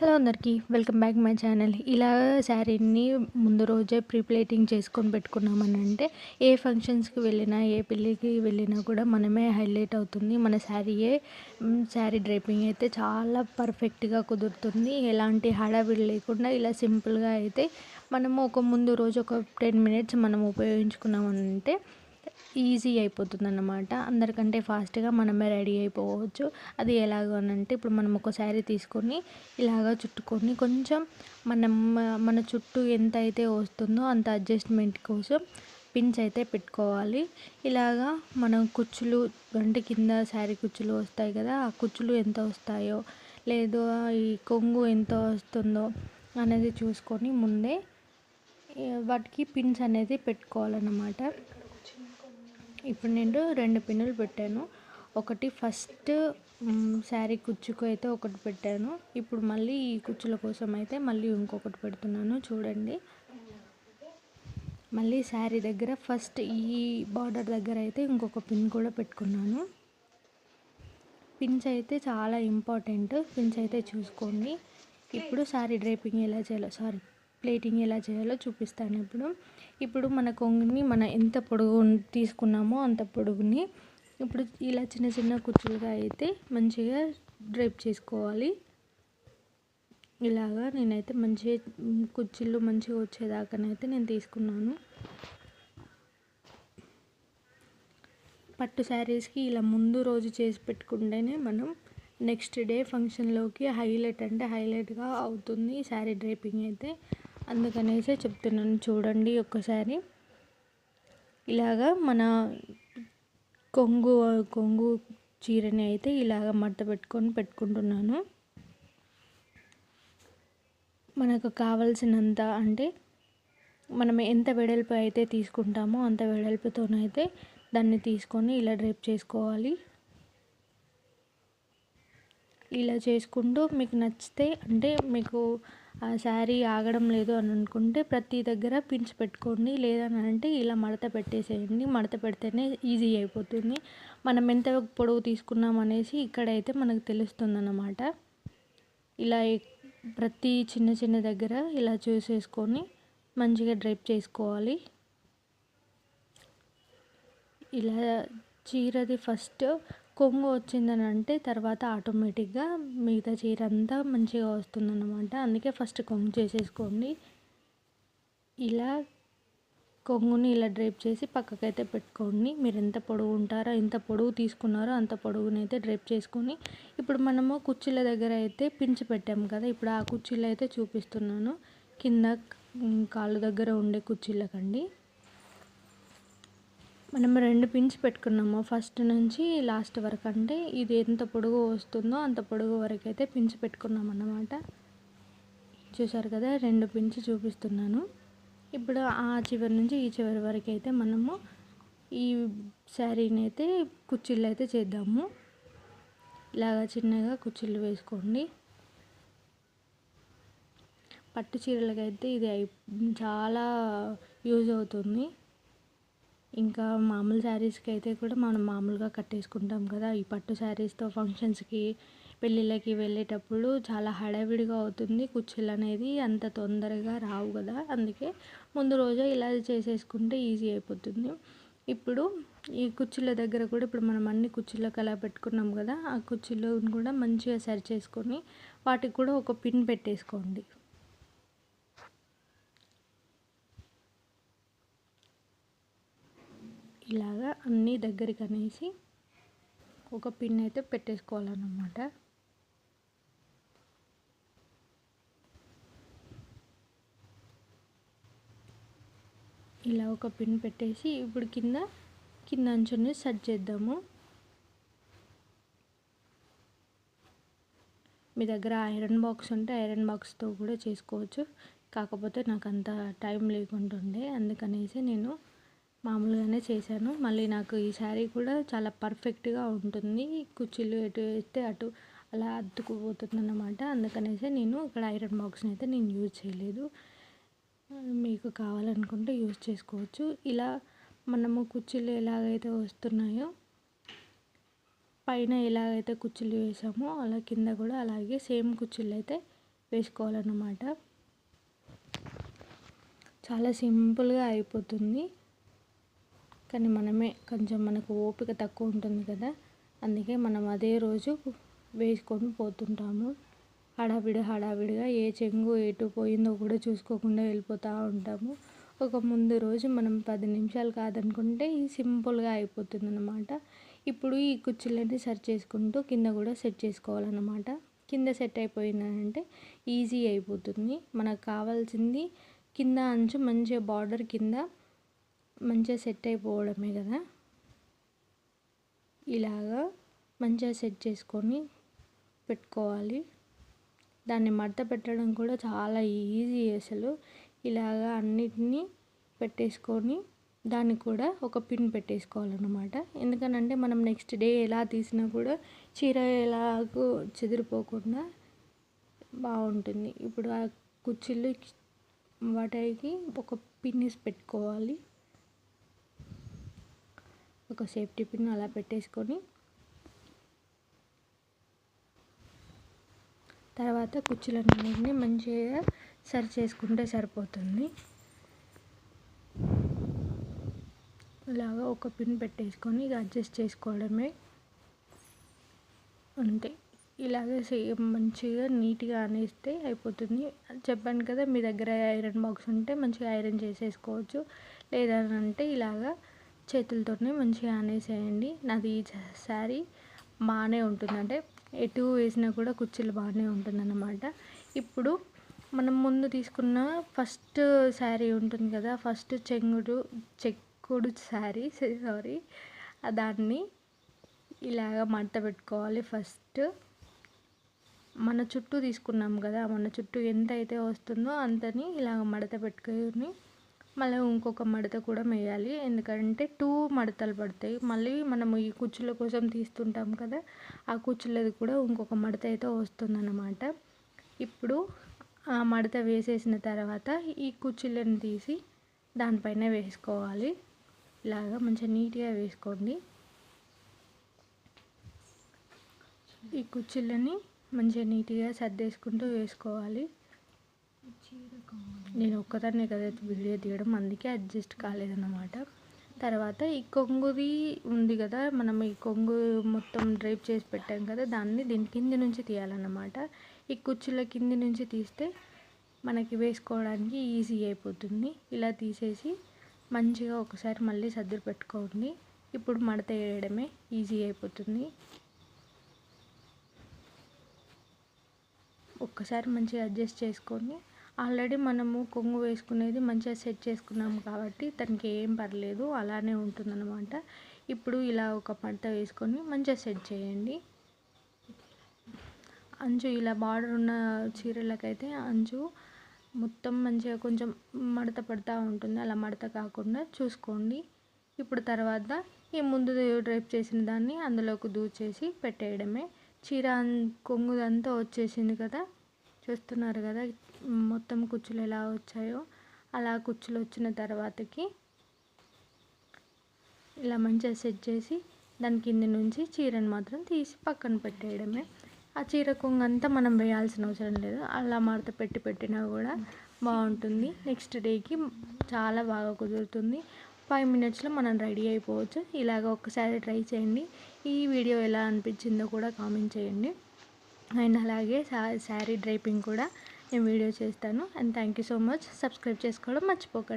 Hello అందరికీ welcome back my channel. ఇలా శారీని ముందు రోజే ప్రీ ప్లేటింగ్ చేసుకొని పెట్టుకున్నామని అంటే ఏ ఫంక్షన్స్కి వెళ్ళినా ఏ పెళ్ళికి వెళ్ళినా కూడా మనమే హైలైట్ అవుతుంది. మన శారీయే శారీ డ్రైపింగ్ అయితే చాలా పర్ఫెక్ట్గా కుదురుతుంది. ఎలాంటి హడావిడి లేకుండా ఇలా సింపుల్గా అయితే మనము ఒక ముందు రోజు ఒక టెన్ మినిట్స్ మనం ఉపయోగించుకున్నామంటే ఈజీ అయిపోతుంది అన్నమాట అందరికంటే ఫాస్ట్గా మనమే రెడీ అయిపోవచ్చు. అది ఎలాగనంటే ఇప్పుడు మనం ఒక శారీ తీసుకొని ఇలాగా చుట్టుకొని కొంచెం మనం మన చుట్టూ ఎంత అయితే వస్తుందో అంత అడ్జస్ట్మెంట్ కోసం పిన్స్ అయితే పెట్టుకోవాలి. ఇలాగా మనం కుచ్చులు అంటే కింద శారీ కుచ్చులు వస్తాయి కదా ఆ కుచ్చులు ఎంత వస్తాయో లేదు ఈ కొంగు ఎంత వస్తుందో అనేది చూసుకొని ముందే వాటికి పిన్స్ అనేది పెట్టుకోవాలన్నమాట. ఇప్పుడు నేను రెండు పిన్నులు పెట్టాను. ఒకటి ఫస్ట్ శారీ కుచ్చుకు అయితే ఒకటి పెట్టాను. ఇప్పుడు మళ్ళీ ఈ కుచ్చుల కోసం అయితే మళ్ళీ ఇంకొకటి పెడుతున్నాను. చూడండి. మళ్ళీ శారీ దగ్గర ఫస్ట్ ఈ బార్డర్ దగ్గర అయితే ఇంకొక పిన్ కూడా పెట్టుకున్నాను. పిన్స్ అయితే చాలా ఇంపార్టెంట్. పిన్స్ అయితే చూసుకోండి. ఇప్పుడు శారీ డ్రైపింగ్ ఎలా చేయాలో సారీ. ప్లేటింగ్ ఎలా చేయాలో చూపిస్తాను ఇప్పుడు. ఇప్పుడు మన కొంగుని మన ఎంత పొడుగు తీసుకున్నామో అంత పొడుగుని ఇప్పుడు ఇలా చిన్న చిన్న కుచ్చులుగా అయితే మంచిగా డ్రైప్ చేసుకోవాలి. ఇలాగా నేనైతే మంచిగా కుర్చీలు మంచిగా వచ్చేదాకానైతే నేను తీసుకున్నాను. పట్టు శారీస్కి ఇలా ముందు రోజు చేసి పెట్టుకుంటేనే మనం నెక్స్ట్ డే ఫంక్షన్లోకి హైలైట్ అంటే హైలైట్గా అవుతుంది శారీ డ్రైపింగ్ అయితే. అందుకనేసే చెప్తున్నాను చూడండి ఒక్కసారి. ఇలాగా మన కొంగు కొంగు చీరని అయితే ఇలాగ మడత పెట్టుకొని పెట్టుకుంటున్నాను. మనకు కావలసినంత అంటే మనం ఎంత వెడల్పు అయితే తీసుకుంటామో అంత వెడల్పుతోనైతే దాన్ని తీసుకొని ఇలా డ్రైప్ చేసుకోవాలి. ఇలా చేసుకుంటూ మీకు నచ్చితే అంటే మీకు ఆ శారీ ఆగడం లేదు అని అనుకుంటే ప్రతి దగ్గర పిన్స్ పెట్టుకోండి. లేదని అంటే ఇలా మడత పెట్టేసేయండి. మడత పెడితేనే ఈజీ అయిపోతుంది. మనం ఎంత పొడవు తీసుకున్నాం అనేసి ఇక్కడైతే మనకు తెలుస్తుంది అన్నమాట ఇలా ప్రతి చిన్న చిన్న దగ్గర ఇలా చూసేసుకొని మంచిగా డ్రైప్ చేసుకోవాలి. ఇలా చీరది ఫస్ట్ కొంగు వచ్చిందని అంటే తర్వాత ఆటోమేటిక్గా మిగతా చీర అంతా మంచిగా వస్తుందన్నమాట. అందుకే ఫస్ట్ కొంగు చేసేసుకోండి. ఇలా కొంగుని ఇలా డ్రైప్ చేసి పక్కకైతే పెట్టుకోండి. మీరు ఎంత పొడవు ఉంటారో ఎంత పొడవు తీసుకున్నారో అంత పొడవునైతే డ్రైప్ చేసుకొని ఇప్పుడు మనము కుర్చీల దగ్గర అయితే పించి పెట్టాము కదా ఇప్పుడు ఆ కుర్చీలు అయితే చూపిస్తున్నాను. కింద కాళ్ళు దగ్గర ఉండే కుర్చీలకండి. మనం రెండు పిన్స్ పెట్టుకున్నాము. ఫస్ట్ నుంచి లాస్ట్ వరకు అంటే ఇది ఎంత పొడుగు వస్తుందో అంత పొడుగు వరకు అయితే పిన్స్ పెట్టుకున్నాం అన్నమాట. చూసారు కదా రెండు పిన్స్ చూపిస్తున్నాను. ఇప్పుడు ఆ చివరి నుంచి ఈ చివరి వరకు అయితే మనము ఈ శారీని అయితే కుర్చీలు అయితే చేద్దాము. ఇలాగా చిన్నగా కుర్చీలు వేసుకోండి. పట్టు చీరలకైతే ఇది చాలా యూజ్ అవుతుంది. ఇంకా మామూలు శారీస్కి అయితే కూడా మనం మామూలుగా కట్టేసుకుంటాం కదా. ఈ పట్టు శారీస్తో ఫంక్షన్స్కి పెళ్ళిళ్ళకి వెళ్ళేటప్పుడు చాలా హడావిడిగా అవుతుంది. కుర్చీలు అనేది అంత తొందరగా రావు కదా. అందుకే ముందు రోజే ఇలా చేసేసుకుంటే ఈజీ అయిపోతుంది. ఇప్పుడు ఈ కుర్చీల దగ్గర కూడా ఇప్పుడు మనం అన్ని కుర్చీలకు అలా పెట్టుకున్నాం కదా. ఆ కుర్చీలను కూడా మంచిగా సరి చేసుకొని వాటికి కూడా ఒక పిన్ పెట్టేసుకోండి. ఇలాగా అన్నీ దగ్గరికి అనేసి ఒక పిన్ అయితే పెట్టేసుకోవాలన్నమాట. ఇలా ఒక పిన్ పెట్టేసి ఇప్పుడు కింద కింద అంచుని సెట్ చేద్దాము. మీ దగ్గర ఐరన్ బాక్స్ ఉంటే ఐరన్ బాక్స్తో కూడా చేసుకోవచ్చు. కాకపోతే నాకు అంత టైం లేకుంటుండే అందుకనేసి నేను మామూలుగానే చేశాను. మళ్ళీ నాకు ఈ శారీ కూడా చాలా పర్ఫెక్ట్గా ఉంటుంది. కుర్చీలు ఎటు వేస్తే అటు అలా అద్దుకుపోతుంది అన్నమాట అందుకనేసి నేను ఇక్కడ ఐరన్ బాక్స్ని అయితే నేను యూజ్ చేయలేదు. మీకు కావాలనుకుంటే యూజ్ చేసుకోవచ్చు. ఇలా మనము కుర్చీలు ఎలాగైతే వస్తున్నాయో పైన ఎలాగైతే కుర్చీలు వేసామో అలా కింద కూడా అలాగే సేమ్ కుర్చీలు అయితే వేసుకోవాలన్నమాట. చాలా సింపుల్గా అయిపోతుంది. కానీ మనమే కొంచెం మనకు ఓపిక తక్కువ ఉంటుంది కదా. అందుకే మనం అదే రోజు వేసుకొని పోతుంటాము. హడావిడి హడావిడిగా ఏ చెంగు ఎటు పోయిందో కూడా చూసుకోకుండా వెళ్ళిపోతూ ఉంటాము. ఒక ముందు రోజు మనం పది నిమిషాలు కాదనుకుంటే ఇది సింపుల్గా అయిపోతుంది అనమాట ఇప్పుడు ఈ కుర్చీలన్నీ సెట్ చేసుకుంటూ కింద కూడా సెట్ చేసుకోవాలన్నమాట. కింద సెట్ అయిపోయిందంటే ఈజీ అయిపోతుంది. మనకు కావాల్సింది కింద అంచు మంచిగా బార్డర్ కింద మంచిగా సెట్ అయిపోవడమే కదా. ఇలాగా మంచిగా సెట్ చేసుకొని పెట్టుకోవాలి. దాన్ని మడత పెట్టడం కూడా చాలా ఈజీ అసలు. ఇలాగా అన్నిటినీ పెట్టేసుకొని దానికి కూడా ఒక పిన్ పెట్టేసుకోవాలన్నమాట. ఎందుకనంటే మనం నెక్స్ట్ డే ఎలా తీసినా కూడా చీర ఎలాగో చెదిరిపోకుండా బాగుంటుంది. ఇప్పుడు ఆ కుర్చీలు వాటికి ఒక పిన్నిస్ పెట్టుకోవాలి. ఒక సేఫ్టీ పిన్ అలా పెట్టేసుకొని తర్వాత కుర్చీలన్నింటినీ మంచిగా సరి చేసుకుంటే సరిపోతుంది. ఇలాగా ఒక పిన్ పెట్టేసుకొని ఇక అడ్జస్ట్ చేసుకోవడమే అంతే. ఇలాగే సేమ్ మంచిగా నీట్గా అనేస్తే అయిపోతుంది. చెప్పాను కదా మీ దగ్గర ఐరన్ బాక్స్ ఉంటే మంచిగా ఐరన్ చేసేసుకోవచ్చు. లేదనంటే ఇలాగా చేతులతోనే మంచిగా ఆనేసేయండి నాది ఈ శారీ బాగానే ఉంటుంది. అంటే ఎటు వేసినా కూడా కుర్చీలు బాగానే ఉంటుందన్నమాట. ఇప్పుడు మనం ముందు తీసుకున్న ఫస్ట్ శారీ ఉంటుంది కదా ఫస్ట్ చెంగుడు చెక్కుడు శారీ సారీ. దాన్ని ఇలాగ మడత పెట్టుకోవాలి ఫస్ట్. మన చుట్టూ తీసుకున్నాం కదా మన చుట్టూ ఎంత అయితే వస్తుందో అంతని ఇలాగ మడత పెట్టుకొని మళ్ళీ ఇంకొక మడత కూడా వేయాలి ఎందుకంటే టూ మడతలు పడతాయి. మళ్ళీ మనం ఈ కుచ్చుల కోసం తీస్తుంటాం కదా ఆ కుచ్చులది కూడా ఇంకొక మడత అయితే వస్తుందన్నమాట. ఇప్పుడు ఆ మడత వేసేసిన తర్వాత ఈ కుచ్చులను తీసి దానిపైన వేసుకోవాలి. ఇలాగా మంచిగా నీట్గా వేసుకోండి. ఈ కుచ్చులని మంచిగా నీట్గా సర్దేసుకుంటూ వేసుకోవాలి. నేను ఒక్కదాన్నే కదా వీడియో తీయడం అందుకే అడ్జస్ట్ కాలేదన్నమాట. తర్వాత ఈ కొంగుది ఉంది కదా మనం ఈ కొంగు మొత్తం డ్రైప్ చేసి పెట్టాం కదా దాన్ని దీని కింది నుంచి తీయాలన్నమాట. ఈ కుర్చీల కింది నుంచి తీస్తే మనకి వేసుకోవడానికి ఈజీ అయిపోతుంది. ఇలా తీసేసి మంచిగా ఒకసారి మళ్ళీ సర్దులు పెట్టుకోండి. ఇప్పుడు మడత వేయడమే ఈజీ అయిపోతుంది. ఒక్కసారి మంచిగా అడ్జస్ట్ చేసుకొని ఆల్రెడీ మనము కొంగు వేసుకునేది మంచిగా సెట్ చేసుకున్నాము కాబట్టి తనకి ఏం పర్లేదు అలానే ఉంటుందన్నమాట. ఇప్పుడు ఇలా ఒక మడత వేసుకొని మంచిగా సెట్ చేయండి. అంచు ఇలా బార్డర్ ఉన్న చీరలకైతే అంచు మొత్తం మంచిగా కొంచెం మడత పడుతూ ఉంటుంది. అలా మడత కాకుండా చూసుకోండి. ఇప్పుడు తర్వాత ఈ ముందు డ్రైప్ చేసిన దాన్ని అందులోకి దూచేసి పెట్టేయడమే. చీర కొంగుదంతా వచ్చేసింది కదా చూస్తున్నారు కదా. మొత్తం కుచ్చులు ఎలా వచ్చాయో అలా కుచ్చులు వచ్చిన తర్వాతకి ఇలా మంచిగా సెట్ చేసి దాని కింద నుంచి చీరను మాత్రం తీసి పక్కన పెట్టేయడమే. ఆ చీర కొంగంతా మనం వేయాల్సిన అవసరం లేదు. అలా మడత పెట్టి పెట్టినా కూడా బాగుంటుంది. నెక్స్ట్ డేకి చాలా బాగా కుదురుతుంది. ఫైవ్ మినిట్స్లో మనం రెడీ అయిపోవచ్చు. ఇలాగ ఒక్కసారి ట్రై చేయండి. ఈ వీడియో ఎలా అనిపించిందో కూడా కామెంట్ చేయండి. అండ్ అలాగే శారీ డ్రైపింగ్ కూడా నేను వీడియో చేస్తాను. And thank you so much. Subscribe చేసుకోవడం మర్చిపోకండి